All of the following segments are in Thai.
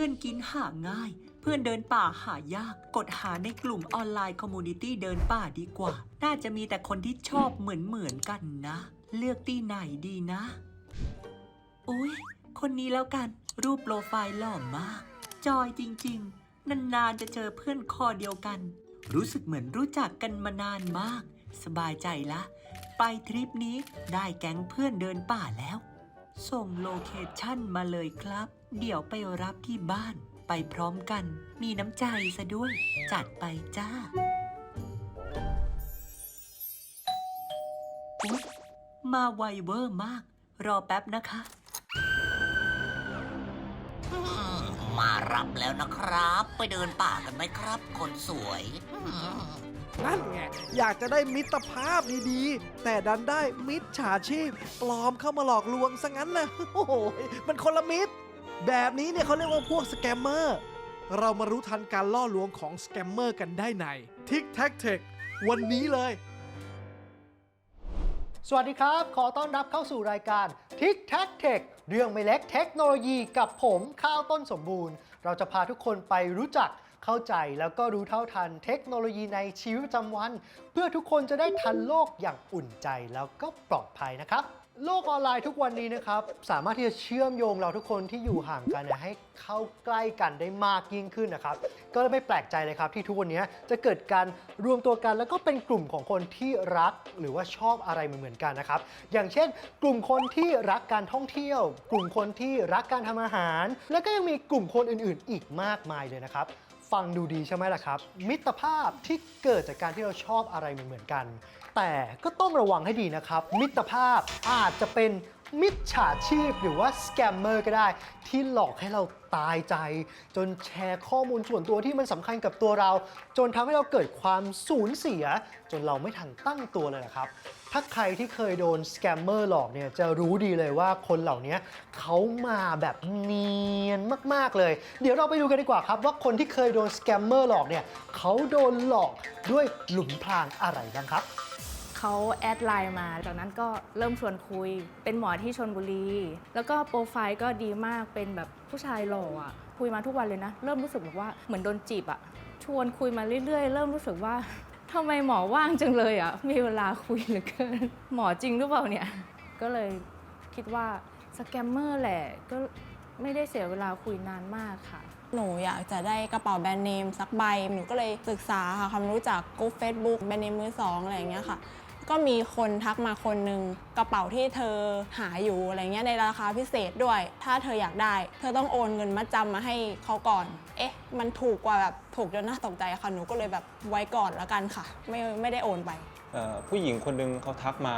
พื่อนกินหาง่าย เพื่อนเดินป่าหายาก กดหาในกลุ่มออนไลน์คอมมูนิตี้เดินป่าดีกว่า น่าจะมีแต่คนที่ชอบเหมือนเหมือนๆกันนะ เลือกที่ไหนดีนะอุ๊ยคนนี้แล้วกัน รูปโปรไฟล์หล่อมาก จอยจริง ๆ นานๆจะเจอเพื่อนคอเดียวกัน รู้สึกเหมือนรู้จักกันมานานมาก สบายใจละ ไปทริปนี้ได้แก๊งเพื่อนเดินป่าแล้ว ส่งโลเคชั่นมาเลยครับ เดี๋ยวไปรับที่บ้านไปพร้อมกัน มีน้ำใจซะด้วย จัดไปจ้าอุ๊ยมาไวเวอร์มาก รอแป๊บนะคะ อืมมารับแล้วนะครับ ไปเดินป่ากันไหมครับ คนสวยอืมนั่นไงอยากจะได้มิตรภาพดีๆ แต่ดันได้มิจฉาชีพ ปลอมเข้ามาหลอกลวงซะงั้นนะโอ้โหมันคนละมิตร แบบนี้เนี่ยเขาเรียกว่าพวกสแกมเมอร์ เรามารู้ทันการล่อลวงของสแกมเมอร์กันได้ใน Tic Tac Tech วันนี้เลย สวัสดีครับ ขอต้อนรับเข้าสู่รายการ Tic Tac Tech เรื่องไม่เล็กเทคโนโลยีกับผมข้าวต้นสมบูรณ์ เราจะพาทุกคนไปรู้จักเข้าใจแล้วก็รู้เท่าทันเทคโนโลยีในชีวิตประจำวัน เพื่อทุกคนจะได้ทันโลกอย่างอุ่นใจแล้วก็ปลอดภัยนะครับ โลกออนไลน์ทุกวันนี้นะครับ สามารถที่จะเชื่อมโยงเราทุกคนที่อยู่ห่างกันเนี่ยให้เข้าใกล้กันได้มากยิ่งขึ้นนะครับ ก็เลยไม่แปลกใจเลยครับที่ทุกวันนี้จะเกิดการรวมตัวกัน แล้วก็เป็นกลุ่มของคนที่รักหรือว่าชอบอะไรเหมือนๆกันนะครับ อย่างเช่น กลุ่มคนที่รักการท่องเที่ยว กลุ่มคนที่รักการทำอาหาร แล้วก็ยังมีกลุ่มคนอื่น ๆ อีกมากมายเลยนะครับ ฟังดูดีใช่ไหมล่ะครับ มิตรภาพที่เกิดจากการที่เราชอบอะไรเหมือนๆกัน แต่ก็ต้องระวังให้ดีนะครับ มิตรภาพอาจจะเป็นมิจฉาชีพหรือว่าสแกมเมอร์ก็ได้ ที่หลอกให้เราตายใจ จนแชร์ข้อมูลส่วนตัวที่มันสำคัญกับตัวเรา จนทำให้เราเกิดความสูญเสีย จนเราไม่ทันตั้งตัวเลยนะครับ ถ้าใครที่เคยโดนสแกมเมอร์หลอกเนี่ยจะรู้ดีเลยว่าคนเหล่านี้เขามาแบบเนียนมากๆเลย เดี๋ยวเราไปดูกันดีกว่าครับ ว่าคนที่เคยโดนสแกมเมอร์หลอกเนี่ยเขาโดนหลอกด้วยหลุมพรางอะไรบ้างครับเขาแอดไลน์มา จากนั้นก็เริ่มชวนคุย เป็นหมอที่ชนบุรี แล้วก็โปรไฟล์ก็ดีมาก เป็นแบบผู้ชายหล่ออะ คุยมาทุกวันเลยนะ เริ่มรู้สึกแบบว่าเหมือนโดนจีบอะ ชวนคุยมาเรื่อยๆ เริ่มรู้สึกว่า ทำไมหมอว่างจังเลยอะ มีเวลาคุยเหลือเกิน หมอจริงหรือเปล่าเนี่ย ก็เลยคิดว่าสแกมเมอร์แหละ ก็ไม่ได้เสียเวลาคุยนานมากค่ะ หนูอยากจะได้กระเป๋าแบรนด์เนมสักใบ หนูก็เลยศึกษาหาความรู้จากกลุ่ม Facebook แบรนด์เนมมือสองอะไรอย่างเงี้ยค่ะ ก็มีคนทักมาคนหนึ่งกระเป๋าที่เธอหาอยู่อะไรเงี้ยในราคาพิเศษด้วย ถ้าเธออยากได้ เธอต้องโอนเงินมาจำมาให้เขาก่อน เอ๊ะ มันถูกกว่าแบบถูกจนน่าตกใจค่ะหนูก็เลยแบบไว้ก่อนแล้วกันค่ะ ไม่ไม่ได้โอนไปผู้หญิงคนหนึ่งเขาทักมา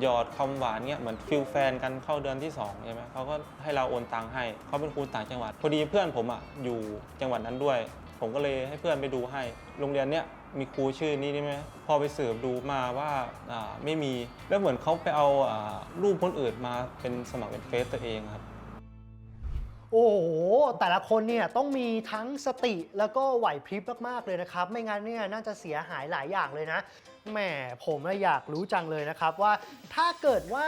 หยอดคำหวานเนี่ยเหมือนฟิลแฟนกันเข้าเดือนที่2ใช่ไหมเขาก็ให้เราโอนตังค์ให้เขาเป็นครูต่างจังหวัด พอดีเพื่อนผมอะอยู่จังหวัดนั้นด้วย ผมก็เลยให้เพื่อนไปดูให้โรงเรียนเนี้ย มีครูชื่อนี้ได้ไหมพอไปสืบดูมาว่าอ่าไม่มีแล้วเหมือนเขาไปเอาอ่ารูปคนอื่นมาเป็นสมัครเป็นเฟซตัวเองครับ โอ้โห แต่ละคนเนี่ยต้องมีทั้งสติแล้วก็ไหวพริบมาก ๆ เลยนะครับ ไม่งั้นเนี่ยน่าจะเสียหายหลายอย่างเลยนะ แหมผมน่ะอยากรู้จังเลยนะครับว่าถ้าเกิดว่า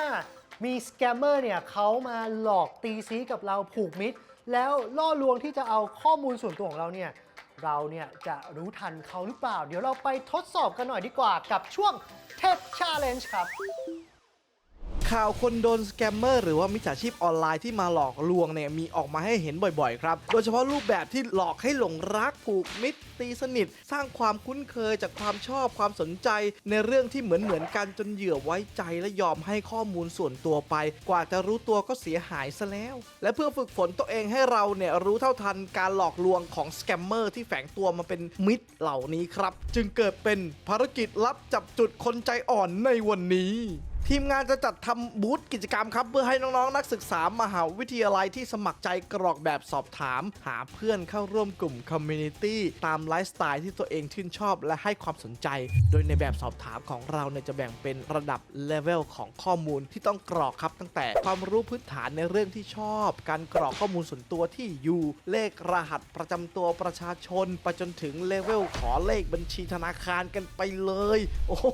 มีสแกมเมอร์เนี่ยเขามาหลอกตีซีกับเราผูกมิตร แล้วล่อลวงที่จะเอาข้อมูลส่วนตัวของเราเนี่ย เราเนี่ยจะรู้ทันเขาหรือเปล่า เดี๋ยวเราไปทดสอบกันหน่อยดีกว่ากับช่วงเทปชาเลนจ์ครับ ข่าวคนโดนสแกมเมอร์หรือว่ามิจฉาชีพออนไลน์ที่มาหลอกลวงเนี่ยมีออกมาให้เห็นบ่อยๆ ครับ โดยเฉพาะรูปแบบที่หลอกให้หลงรักผูกมิตรตีสนิท สร้างความคุ้นเคยจากความชอบความสนใจ ในเรื่องที่เหมือนเหมือนๆกันจนเหยื่อไว้ใจและยอมให้ข้อมูลส่วนตัวไป กว่าจะรู้ตัวก็เสียหายซะแล้ว และเพื่อฝึกฝนตัวเองให้เราเนี่ยรู้เท่าทันการหลอกลวงของสแกมเมอร์ที่แฝงตัวมาเป็นมิตรเหล่านี้ครับ จึงเกิดเป็นภารกิจลับจับจุดคนใจอ่อนในวันนี้ ทีมงานจะจัดทำบูธกิจกรรมครับเพื่อให้น้องๆ นักศึกษามหาวิทยาลัยที่สมัครใจกรอกแบบสอบถาม หาเพื่อนเข้าร่วมกลุ่มคอมมูนิตี้ตามไลฟ์สไตล์ที่ตัวเองชื่นชอบและให้ความสนใจ โดยในแบบสอบถามของเราเนี่ยจะแบ่งเป็นระดับเลเวลของข้อมูลที่ต้องกรอกครับตั้งแต่ความรู้พื้นฐานในเรื่องที่ชอบ การกรอกข้อมูลส่วนตัวที่อยู่ เลขรหัสประจำตัวประชาชนไปจนถึงเลเวลขอเลขบัญชีธนาคารกันไปเลย โอ้โห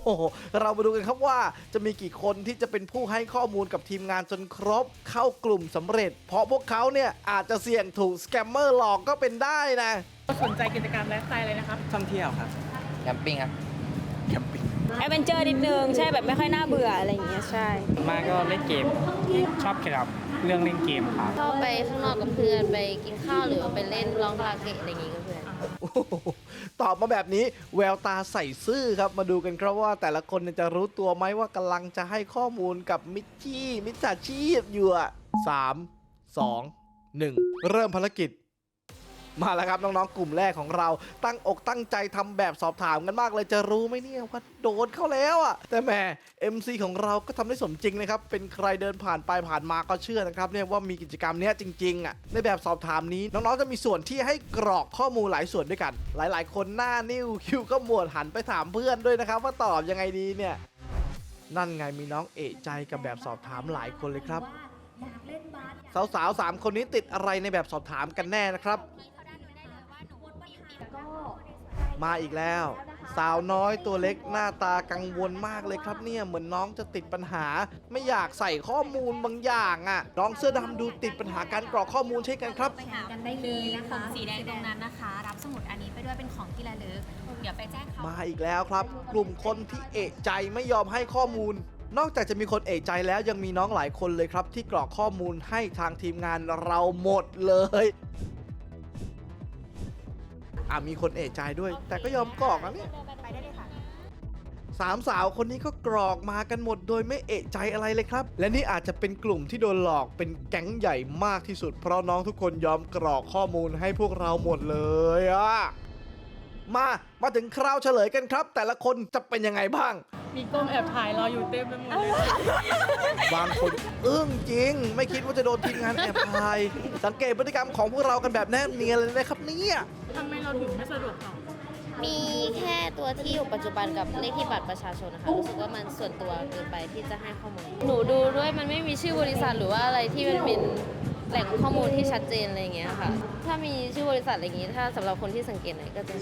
เรามาดูกันครับว่าจะมีกี่คนที่จะเป็นผู้ให้ข้อมูลกับทีมงานจนครบ เข้ากลุ่มสำเร็จ เพราะพวกเขาเนี่ยอาจจะเสี่ยงถูกสแกมเมอร์หลอกก็เป็นได้นะ สนใจกิจกรรมไลฟ์สไตล์อะไรนะครับ ท่องเที่ยวครับ แคมปิ้งครับ แคมปิ้ง แอดเวนเจอร์นิดนึง ใช่แบบไม่ค่อยน่าเบื่ออะไรอย่างเงี้ยใช่มาก็เล่นเกม ชอบเกี่ยวกับเรื่องเล่นเกมครับ ชอบไปข้างนอกกับเพื่อนไปกินข้าวหรือว่าไปเล่นร้องคาราโอเกะอะไรอย่างงี้กั ตอบมาแบบนี้แววตาใส่ซื่อครับมาดูกันครับว่าแต่ละคนจะรู้ตัวไหมว่ากำลังจะให้ข้อมูลกับมิจชี่มิจฉาชีพอยู่อะสามสองหนึ่งเริ่มภารกิจ มาแล้วครับน้องๆ กลุ่มแรกของเราตั้งอกตั้งใจทำแบบสอบถามกันมากเลยจะรู้ไหมเนี่ยว่าโดนเข้าแล้วอะแต่แหม MC ของเราก็ทำได้สมจริงนะครับเป็นใครเดินผ่านไปผ่านมาก็เชื่อนะครับเนี่ยว่ามีกิจกรรมเนี้ยจริงๆอะในแบบสอบถามนี้น้องๆจะมีส่วนที่ให้กรอกข้อมูลหลายส่วนด้วยกัน หลายๆ คนหน้านิ้วคิวก็หมวดหันไปถามเพื่อนด้วยนะครับว่าตอบยังไงดีเนี่ยนั่นไงมีน้องเอะใจกับแบบสอบถามหลายคนเลยครับสาวๆสามคนนี้ติดอะไรในแบบสอบถามกันแน่นะครับ มาอีกแล้ว สาวน้อยตัวเล็กหน้าตากังวลมากเลยครับเนี่ยเหมือนน้องจะติดปัญหา ไม่อยากใส่ข้อมูลบางอย่างอะ่ะน้องเสื้อดำดูติดปัญหาการกรอกข้อมูลใช่กันครับ ไปหากันได้เลยนะคะ สีแดงตรงนั้นนะคะ รับสมุดอันนี้ไปด้วยเป็นของที่ระลึกเดี๋ยวไปแจ้งเขามาอีกแล้วครับ กลุ่มคนที่เอะใจไม่ยอมให้ข้อมูล นอกจากจะมีคนเอะใจแล้วยังมีน้องหลายคนเลยครับ ที่กรอกข้อมูลให้ทางทีมงานเราหมดเลย อะมีคนเอะใจด้วย แต่ก็ยอมกรอกนะเนี่ยไปได้เลยค่ะสามสาวคนนี้ก็กรอกมากันหมดโดยไม่เอะใจอะไรเลยครับ และนี่อาจจะเป็นกลุ่มที่โดนหลอกเป็นแก๊งใหญ่มากที่สุด เพราะน้องทุกคนยอมกรอกข้อมูลให้พวกเราหมดเลยอะมา มาถึงคราวเฉลยกันครับ แต่ละคนจะเป็นยังไงบ้าง มีกล้องแอบถ่ายรออยู่เต็มไปหมดเลยบางคนอึ้งจริง ไม่คิดว่าจะโดนทีมงานแอบถ่าย สังเกตพฤติกรรมของพวกเรากันแบบแนบเนียนเลยนะครับเนี่ยทำไมเราถึงไม่สะดวกตอบมีแค่ตัวที่อยู่ปัจจุบันกับเลขที่บัตรประชาชนนะคะรู้สึกว่ามันส่วนตัวเกินไปที่จะให้ข้อมูลหนูดูด้วยมันไม่มีชื่อบริษัทหรือว่าอะไรที่มันเป็นแหล่งข้อมูลที่ชัดเจนอะไรอย่างเงี้ยค่ะ ถ้ามีชื่อบริษัทอะไรอย่างงี้ ถ้าสำหรับคนที่สังเกตหน่อยก็จะ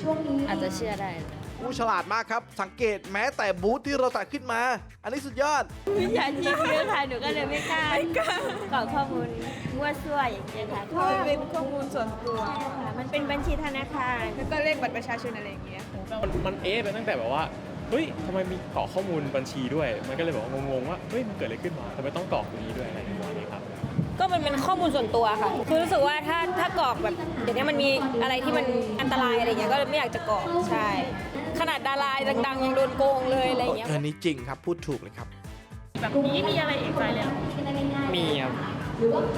อาจจะเชื่อได้ ผู้ฉลาดมากครับ สังเกตแม้แต่บูธที่เราตัดขึ้นมา อันนี้สุดยอด วิชาชีพเยอะค่ะหนูก็เลยไม่กล้ากรอกข้อมูลมั่วซั่วอย่างเงี้ยค่ะเพราะมันเป็นข้อมูลส่วนตัวมันเป็นบัญชีธนาคารแล้วก็เลขบัตรประชาชนอะไรอย่างเงี้ย มันมันเอ๊ะไปตั้งแต่แบบว่า เฮ้ยทำไมมีกรอกข้อมูลบัญชีด้วย มันก็เลยแบบว่างงๆว่า เฮ้ย มันเกิดอะไรขึ้นมาทำไมต้องกรอกตรงนี้ด้วยอะไรประมาณนี้ครับ ก็มันเป็นข้อมูลส่วนตัวค่ะคือรู้สึกว่าถ้าถ้ากรอกแบบเดี๋ยวนี้มันมีอะไรที่มันอันตรายอะไรเงี้ยก็เลยไม่อยากจะกรอกใช่ ขนาดดาราดังๆยังโดนโกงเลยอะไรเงี้ยอันนี้จริงครับพูดถูกเลยครับ แบบนี้มีอะไรเอกใจเลยเหรอมีครับ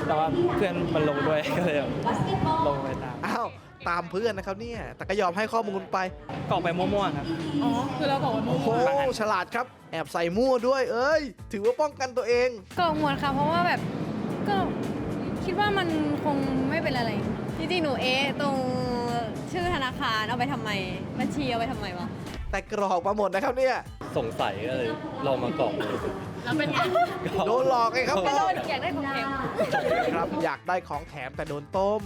แต่ว่าเพื่อนมันลงด้วยก็เลยแบบลงไปตามอ้าว ตามเพื่อนนะครับเนี่ย แต่ก็ยอมให้ข้อมูลไป กรอกไปมั่วๆครับ อ๋อ คือเราบอกว่าโมโอ้โหฉลาดครับ แอบใส่มั่วด้วย เอ้ย ถือว่าป้องกันตัวเองก็หมดค่ะเพราะว่าแบบก็คิดว่ามันคงไม่เป็นอะไรจริงๆหนูเอ๊ะตรง ชื่อธนาคารเอาไปทำไม บัญชีเอาไปทำไมวะ แต่กรอกมาหมดนะครับเนี่ยสงสัยก็เลยลองมากรอกเลยแล้วเป็นไงโดนหลอกไงครับไม่โดนอยากได้ของแถมครับอยากได้ของแถมแต่โดนต้ม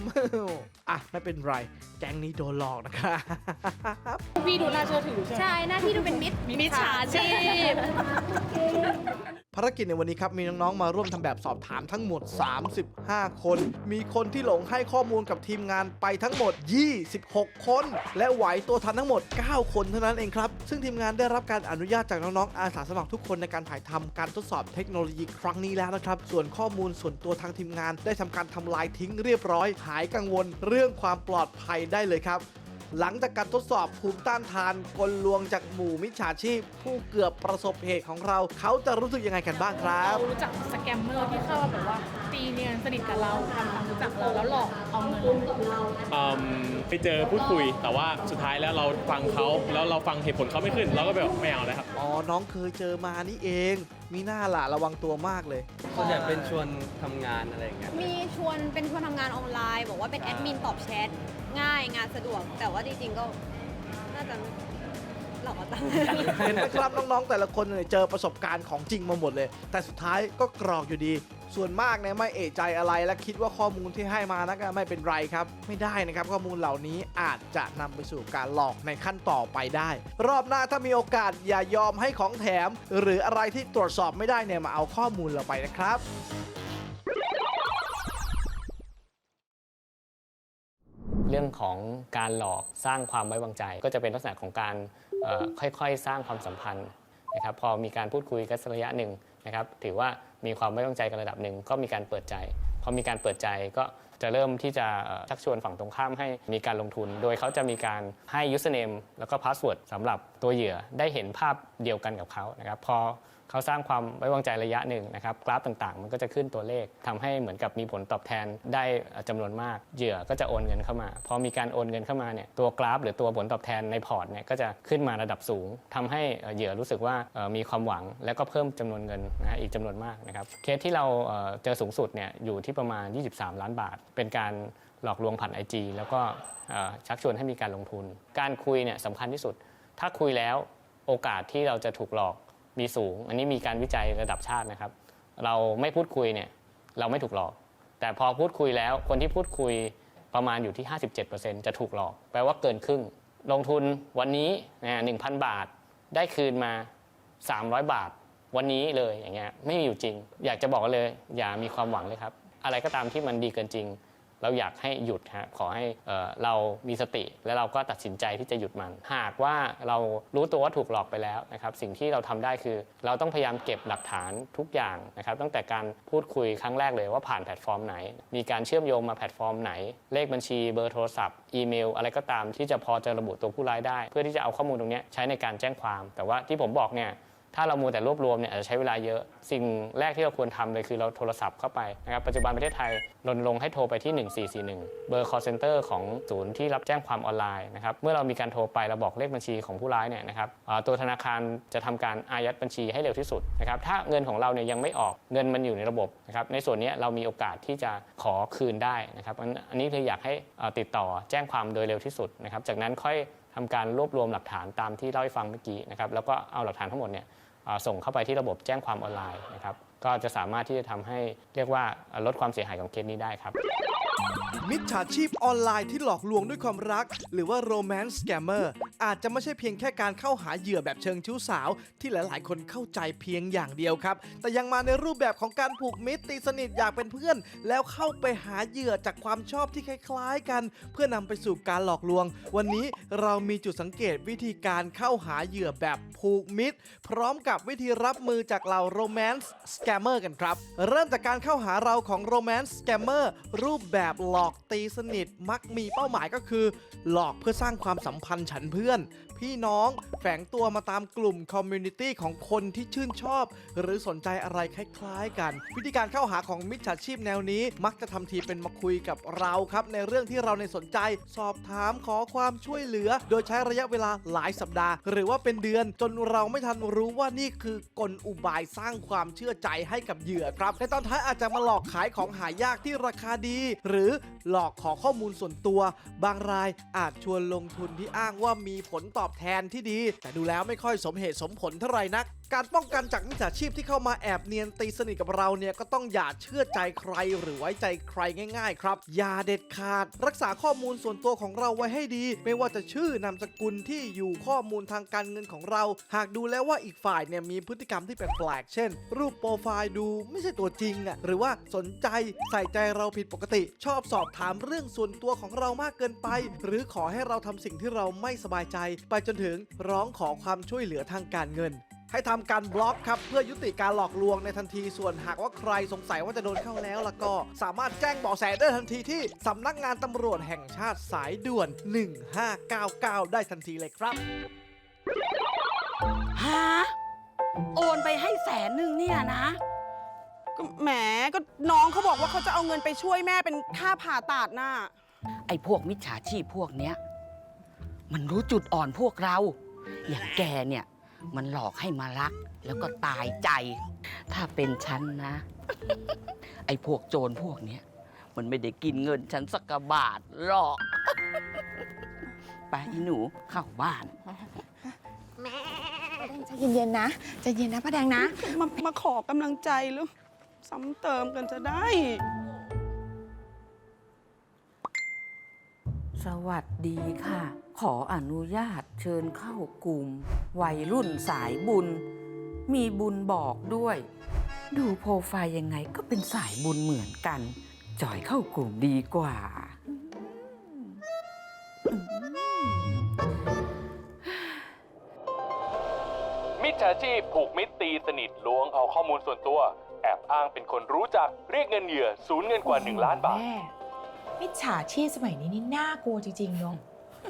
อะไม่เป็นไร แก๊งนี้โดนหลอกนะครับพี่ดูน่าเชื่อถือใช่ไหมใช่หน้าที่ดูเป็นมิตรมิจฉาชีพภารกิจในวันนี้ครับมีน้องๆมาร่วมทำแบบสอบถามทั้งหมด 35 คน มีคนที่หลงให้ข้อมูลกับทีมงานไปทั้งหมด 26 คน และไหวตัวทันทั้งหมด 9 คนเท่านั้นเองครับ ซึ่งทีมงานได้รับการอนุญาตจากน้องๆอาสาสมัครทุกคนในการถ่ายทำการทดสอบเทคโนโลยีครั้งนี้แล้วนะครับ ส่วนข้อมูลส่วนตัวทางทีมงาน ได้ทำการทำลายทิ้งเรียบร้อย หายกังวล เรื่องความปลอดภัยได้เลยครับหลังจากการทดสอบภูมิต้านทานกลลวงจากหมู่มิจฉาชีพ ผู้เกือบประสบเหตุของเรา เขาจะรู้สึกยังไงกันบ้างครับเรารู้จักสแกมเมอร์ที่เข้าแบบว่า ตีเนียนสนิทกับเราทำความรู้จักเราแล้วหลอกเอาเงินเราอืมไปเจอพูดคุย แต่ว่าสุดท้ายแล้วเราฟังเขาแล้วเราฟังเหตุผลเขาไม่ขึ้น เราก็แบบไม่เอาแล้วครับ อ๋อ น้องเคยเจอมานี่เอง มีหน้าล่ะระวังตัวมากเลย ส่วนใหญ่เป็นชวนทำงานอะไรอย่างเงี้ย มีชวนเป็นชวนทำงานออนไลน์ บอกว่าเป็นแอดมินตอบแชทง่ายงานสะดวก แต่ว่าจริงๆก็น่าจะ หลอกเอาตังค์เห็นไหมครับน้องๆแต่ละคนเนี่ยเจอประสบการณ์ของจริงมาหมดเลย แต่สุดท้ายก็กรอกอยู่ดี ส่วนมากเนี่ยไม่เอะใจอะไรและคิดว่าข้อมูลที่ให้มานะก็ไม่เป็นไรครับ ไม่ได้นะครับข้อมูลเหล่านี้อาจจะนำไปสู่การหลอกในขั้นต่อไปได้ รอบหน้าถ้ามีโอกาสอย่ายอมให้ของแถม หรืออะไรที่ตรวจสอบไม่ได้เนี่ยมาเอาข้อมูลเราไปนะครับ เรื่องของการหลอกสร้างความไว้วางใจ ก็จะเป็นลักษณะของการเอ่อ ค่อยๆ สร้างความสัมพันธ์นะครับพอมีการพูดคุยกันสักระยะหนึ่งนะครับถือว่ามีความไว้วางใจกันระดับหนึ่งก็มีการเปิดใจพอมีการเปิดใจก็จะเริ่มที่จะเชักชวนฝั่งตรงข้ามให้มีการลงทุน โดยเขาจะมีการให้ยูสเนมแล้วก็พาสเวิร์ดสำหรับตัวเหยื่อได้เห็นภาพเดียวกันกับเขานะครับพอ เขาสร้างความไว้วางใจระยะหนึ่งนะครับกราฟต่างๆ มันก็จะขึ้นตัวเลขทำให้เหมือนกับมีผลตอบแทนได้จำนวนมากเหยื่อก็จะโอนเงินเข้ามาพอมีการโอนเงินเข้ามาเนี่ยตัวกราฟ หรือตัวผลตอบแทนในพอร์ตเนี่ยก็จะขึ้นมาระดับสูงทำให้เหยื่อรู้สึกว่ามีความหวัง แล้วก็เพิ่มจำนวนเงินนะอีกจำนวนมากนะครับเคสที่เราเจอสูงสุดเนี่ยอยู่ที่ประมาณ 23 ล้านบาท เป็นการหลอกลวงผ่าน IG แล้วก็ชักชวนให้มีการลงทุน การคุยเนี่ยสำคัญที่สุด ถ้าคุยแล้วโอกาสที่เราจะถูกหลอก มีสูง อันนี้มีการวิจัยระดับชาตินะครับ เราไม่พูดคุยเนี่ยเราไม่ถูกหลอก แต่พอพูดคุยแล้วคนที่พูดคุยประมาณอยู่ที่ 57%จะถูกหลอก แปลว่าเกินครึ่ง ลงทุนวันนี้นะ1,000บาท ได้คืนมา 300 บาท วันนี้เลยอย่างเงี้ยไม่มีอยู่จริง อยากจะบอกเลย อย่ามีความหวังเลยครับ อะไรก็ตามที่มันดีเกินจริง เราอยากให้หยุดฮะขอให้เอ่อเรามีสติ และเราก็ตัดสินใจที่จะหยุดมัน หากว่าเรารู้ตัวว่าถูกหลอกไปแล้วนะครับ สิ่งที่เราทำได้คือ เราต้องพยายามเก็บหลักฐานทุกอย่างนะครับ ตั้งแต่การพูดคุยครั้งแรกเลยว่าผ่านแพลตฟอร์มไหน มีการเชื่อมโยงมาแพลตฟอร์มไหน เลขบัญชีเบอร์โทรศัพท์อีเมล อะไรก็ตามที่จะพอจะระบุตัวผู้ร้ายได้ เพื่อที่จะเอาข้อมูลตรงนี้ใช้ในการแจ้งความ แต่ว่าที่ผมบอกเนี่ย ถ้าเรามัวแต่รวบรวมเนี่ยอาจจะใช้เวลาเยอะ สิ่งแรกที่เราควรทำเลยคือเราโทรศัพท์เข้าไปนะครับปัจจุบันประเทศไทยรณรงค์ให้โทรไปที่ 1441 เบอร์ call center ของศูนย์ที่รับแจ้งความออนไลน์นะครับเมื่อเรามีการโทรไปเราบอกเลขบัญชีของผู้ร้ายเนี่ยนะครับตัวธนาคารจะทำการอายัดบัญชีให้เร็วที่สุดนะครับถ้าเงินของเราเนี่ยยังไม่ออกเงินมันอยู่ในระบบนะครับในส่วนนี้เรามีโอกาสที่จะขอคืนได้นะครับอันนี้เลยอยากให้ติดต่อแจ้งความโดยเร็วที่สุดนะครับจากนั้นค่อยทำการรวบรวมหลักฐานตามที่เล่าให้ฟังเมื่อกี้นะครับแล้วก็เอาหลักฐานทั้งหมดเนี่ย ส่งเข้าไปที่ระบบแจ้งความออนไลน์นะครับก็จะสามารถที่จะทำให้เรียกว่าลดความเสียหายของเคสนี้ได้ครับ มิจฉาชีพออนไลน์ที่หลอกลวงด้วยความรัก หรือว่าโรแมนต์สแกมเมอร์อาจจะไม่ใช่เพียงแค่การเข้าหาเหยื่อแบบเชิงชู้สาว ที่หลาย ๆ คนเข้าใจเพียงอย่างเดียวครับ แต่ยังมาในรูปแบบของการผูกมิตรตีสนิทอยากเป็นเพื่อน แล้วเข้าไปหาเหยื่อจากความชอบที่คล้ายๆกัน เพื่อนำไปสู่การหลอกลวง วันนี้เรามีจุดสังเกตวิธีการเข้าหาเหยื่อแบบผูกมิตร พร้อมกับวิธีรับมือจากเหล่า romance scammer กันครับ เริ่มจากการเข้าหาเราของ romance scammer รูปแบบหลอกตีสนิทมักมีเป้าหมายก็คือ หลอกเพื่อสร้างความสัมพันธ์ฉันเพื่อน 시간 พี่น้อง แฝงตัวมาตามกลุ่มคอมมูนิตี้ของคนที่ชื่นชอบ หรือสนใจอะไรคล้ายๆกัน วิธีการเข้าหาของมิจฉาชีพแนวนี้ มักจะทำทีเป็นมาคุยกับเราครับ ในเรื่องที่เราในสนใจ สอบถามขอความช่วยเหลือ โดยใช้ระยะเวลาหลายสัปดาห์ หรือว่าเป็นเดือนจนเราไม่ทันรู้ว่านี่คือกลอุบายสร้างความเชื่อใจให้กับเหยื่อครับในตอนท้ายอาจจะมาหลอกขายของหายากที่ราคาดี หรือหลอกขอข้อมูลส่วนตัว บางรายอาจชวนลงทุนที่อ้างว่ามีผลตอบแทนที่ดี แต่ดูแล้วไม่ค่อยสมเหตุสมผลเท่าไหร่นักการป้องกันจากมิจฉาชีพที่เข้ามาแอบเนียนตีสนิทกับเราเนี่ยก็ต้องอย่าเชื่อใจใครหรือไว้ใจใครง่าย ๆ ครับอย่าเด็ดขาด รักษาข้อมูลส่วนตัวของเราไว้ให้ดี ไม่ว่าจะชื่อนามสกุลที่อยู่ข้อมูลทางการเงินของเรา หากดูแล้วว่าอีกฝ่ายเนี่ยมีพฤติกรรมที่แปลกๆเช่น รูปโปรไฟล์ดูไม่ใช่ตัวจริงอะหรือว่าสนใจใส่ใจเราผิดปกติ ชอบสอบถามเรื่องส่วนตัวของเรามากเกินไป หรือขอให้เราทำสิ่งที่เราไม่สบายใจ ไปจนถึงร้องขอความช่วยเหลือทางการเงิน ให้ทำการบล็อกครับเพื่อยุติการหลอกลวงในทันทีส่วนหากว่าใครสงสัยว่าจะโดนเข้าแล้วแล้วก็สามารถแจ้งเบาะแสได้ทันทีที่สำนักงานตำรวจแห่งชาติสายด่วน 1599 ได้ทันทีเลยครับฮะโอนไปให้แสนหนึ่งเนี่ยนะก็แหมก็น้องเขาบอกว่าเขาจะเอาเงินไปช่วยแม่เป็นค่าผ่าตัดน่ะไอ้พวกมิจฉาชีพพวกเนี้ย มันรู้จุดอ่อนพวกเรา อย่างแกเนี่ย มันหลอกให้มารัก แล้วก็ตายใจ ถ้าเป็นฉันนะ ไอ้พวกโจรพวกเนี้ย มันไม่ได้กินเงินฉันสักกะบาทหรอก ไปอีหนูเข้าบ้านมใจเย็นๆนะใจเย็นนะป้าแดงนะ มามาขอกำลังใจแล้วซ้ำเติมกันจะได้ สวัสดีค่ะ ขออนุญาตเชิญเข้ากลุ่มวัยรุ่นสายบุญ มีบุญบอกด้วย ดูโปรไฟล์ยังไงก็เป็นสายบุญเหมือนกัน จอยเข้ากลุ่มดีกว่า มิจฉาชีพผูกมิตรตีสนิทล้วงเอาข้อมูลส่วนตัว แอบอ้างเป็นคนรู้จักเรียกเงินเหยื่อสูญเงินกว่า 1 ล้านบาท แม่มิจฉาชีพสมัยนี้นี่น่ากลัวจริงๆเนาะ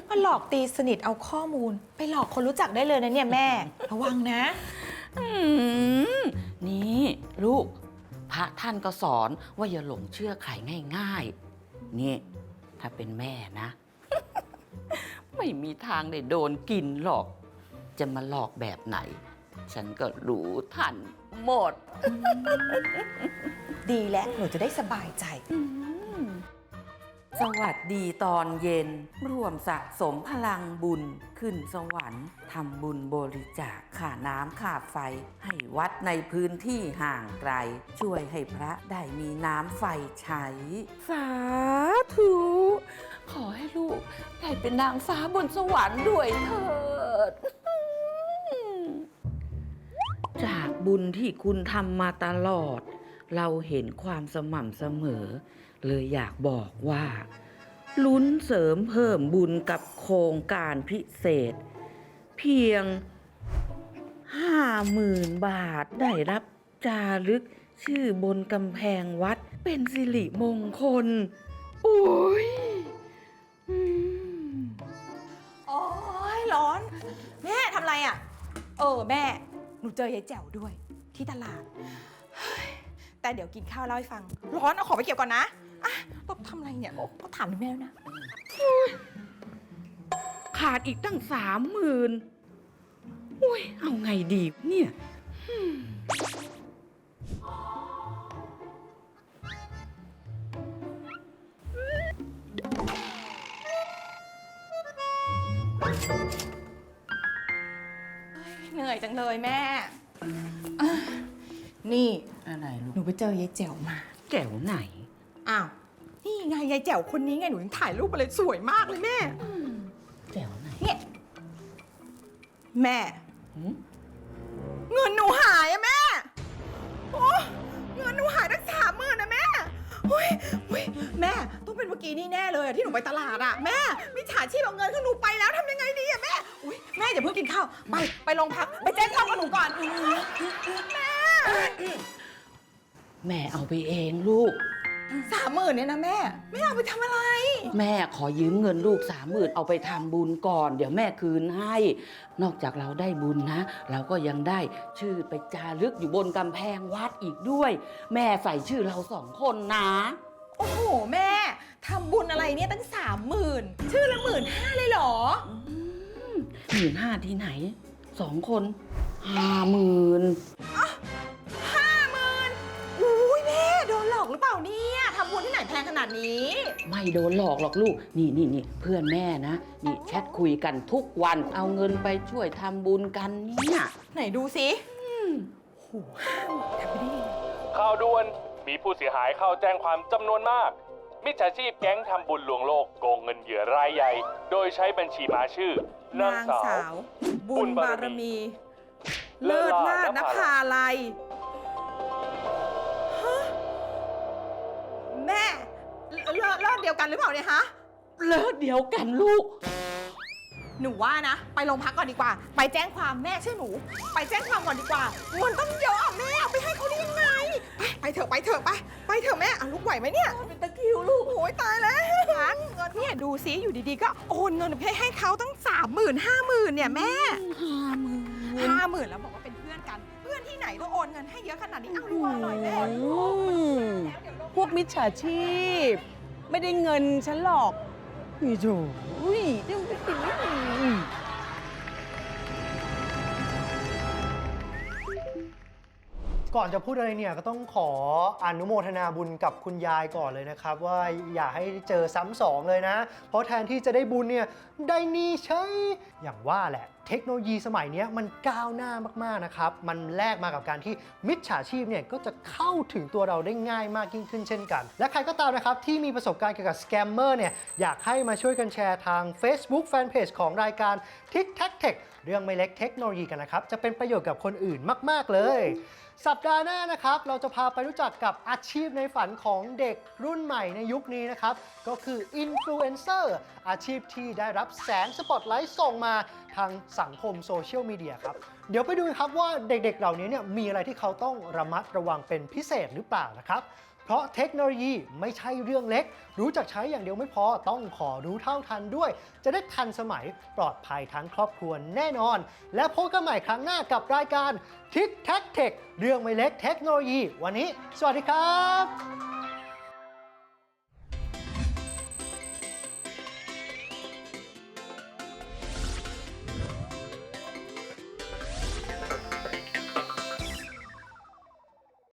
มาหลอกตีสนิทเอาข้อมูล ไปหลอกคนรู้จักได้เลยนะเนี่ยแม่ ระวังนะ อืมนี่ลูก พระท่านก็สอนว่าอย่าหลงเชื่อใครง่ายๆ นี่ ถ้าเป็นแม่นะ ไม่มีทางได้โดนกินหรอก จะมาหลอกแบบไหน ฉันก็รู้ทันหมด ดีแล้วหนูจะได้สบายใจ สวัสดีตอนเย็น ร่วมสะสมพลังบุญขึ้นสวรรค์ทำบุญบริจาคค่าน้ำค่าไฟ ให้วัดในพื้นที่ห่างไกล ช่วยให้พระได้มีน้ำไฟใช้ สาธุ ขอให้ลูกได้เป็นนางฟ้าบนสวรรค์ด้วยเถิด จากบุญที่คุณทำมาตลอด เราเห็นความสม่ำเสมอ เลยอยากบอกว่า ลุ้นเสริมเพิ่มบุญกับโครงการพิเศษ เพียงห้าหมื่นบาทได้รับจารึกชื่อบนกำแพงวัดเป็นสิริมงคล โอ้ยอืมโอ้ยร้อน แม่ทำอะไรอะ เออแม่ หนูเจอยายแจ๋วด้วย ที่ตลาด แต่เดี๋ยวกินข้าวเล่าให้ฟัง ร้อนเอาของไปเก็บก่อนนะ อะตบทำอะไรเนี่ยโอ้ก็ถามถึงแม่แล้วนะ ขาดอีกตั้งสามหมื่นอุ้ย เอาไงดีเนี่ยอืมเหนื่อยจังเลยแม่อะนี่ อะไรลูก หนูไปเจอยายแจ๋วมา แจ๋วไหน อ้าวนี่ ไงยายแจ๋วคนนี้ไงหนูยังถ่ายรูปมาเลยสวยมากเลยแม่ แจ๋วไหนเนี่ยแม่เงินหนูหายอะแม่โอ้เงินหนูหายตั้งสามหมื่นนะแม่อุ้ยอุ้ยแม่ต้องเป็นเมื่อกี้นี่แน่เลยอะที่หนูไปตลาดอะแม่มิจฉาชีพเอาเงินของหนูไปแล้วทำยังไงดีอะแม่อุ้ยแม่อย่าเพิ่งกินข้าวไปไปโรงพักไปแจ้งความกับหนูก่อนแม่ แม่เอาไปเองลูก สามหมื่นเนี่ยนะแม่ไม่เอาไปทำอะไร แม่ขอยืมเงินลูกสามหมื่นเอาไปทำบุญก่อน เดี๋ยวแม่คืนให้ นอกจากเราได้บุญนะ เราก็ยังได้ชื่อไปจารึกอยู่บนกำแพงวัดอีกด้วย แม่ใส่ชื่อเราสองคนนะ โอ้โห แม่ทำบุญอะไรเนี่ยตั้งสามหมื่นชื่อละหมื่นห้าเลยเหรอ หมื่นห้าที่ไหนสองคนห้าหมื่น รือเปล่าเนี่ยทำบุญที่ไหนแพงขนาดนี้ ไม่โดนหลอกหรอกลูก นี่นี่นี่เพื่อนแม่นะ นี่แชทคุยกันทุกวัน เอาเงินไปช่วยทำบุญกันเนี่ยไหนดูสิโหห้าหมื่นทำไปได้ยังไงข่าวด่วนมีผู้เสียหายเข้าแจ้งความจำนวนมาก มิจฉาชีพแก๊งทำบุญลวงโลกโกงเงินเหยื่อรายใหญ่ โดยใช้บัญชีมาชื่อนางสาว บุญบารมี เลิศมากนภาลัย เลิศเลิศเดียวกันหรือเปล่าเนี่ยฮะ เลิศเดียวกันลูก หนูว่านะ ไปโรงพักก่อนดีกว่า ไปแจ้งความแม่ชื่อหนู ไปแจ้งความก่อนดีกว่าเงินต้องเยอะอะแม่เอาไปให้เขาได้ยังไง ไปไปเถอะไปเถอะไป ไปเถอะแม่อะลูกไหวไหมเนี่ย เป็นตะคริวลูกโอ้ยตายแล้วเงินเนี่ยดูซิอยู่ดีๆ ก็โอนเงินให้ให้เขาตั้งสามหมื่นห้าหมื่นเนี่ยแม่ห้าหมื่นห้าหมื่นแล้วบอกว่าเป็นเพื่อนกัน เพื่อนที่ไหนก็โอนเงินให้เยอะขนาดนี้เอาดูหน่อยแม่ พวกมิจฉาชีพ ไม่ได้เงินฉันหรอกอีโถอุ้ยเจ้าไม่ติดไม่ติดม ก่อนจะพูดอะไรเนี่ยก็ต้องขออนุโมทนาบุญกับคุณยายก่อนเลยนะครับ ว่าอย่าให้เจอซ้ำสองเลยนะ เพราะแทนที่จะได้บุญเนี่ยได้นี่ใช้อย่างว่าแหละ เทคโนโลยีสมัยนี้มันก้าวหน้ามากๆนะครับ มันแลกมากับการที่มิจฉาชีพเนี่ยก็จะเข้าถึงตัวเราได้ง่ายมากยิ่งขึ้นเช่นกัน และใครก็ตามนะครับที่มีประสบการณ์เกี่ยวกับสแกมเมอร์เนี่ยอยากให้มาช่วยกันแชร์ทาง Facebook Fanpage ของรายการ Tic Tac Tech เรื่องไม่เล็กเทคโนโลยีกันนะครับ จะเป็นประโยชน์กับคนอื่นมาก ๆ เลย สัปดาห์หน้านะครับเราจะพาไปรู้จักกับอาชีพในฝันของเด็กรุ่นใหม่ในยุคนี้นะครับ ก็คืออินฟลูเอนเซอร์อาชีพที่ได้รับแสงสปอตไลท์ส่งมาทางสังคมโซเชียลมีเดียครับ เดี๋ยวไปดูครับว่าเด็กๆเหล่านี้เนี่ยมีอะไรที่เขาต้องระมัดระวังเป็นพิเศษหรือเปล่านะครับ เพราะเทคโนโลยีไม่ใช่เรื่องเล็ก รู้จักใช้อย่างเดียวไม่พอต้องขอรู้เท่าทันด้วย จะได้ทันสมัยปลอดภัยทั้งครอบครัวแน่นอน และพบกันใหม่ครั้งหน้ากับรายการทิกแท็กเทคเรื่องไม่เล็กเทคโนโลยี วันนี้ สวัสดีครับ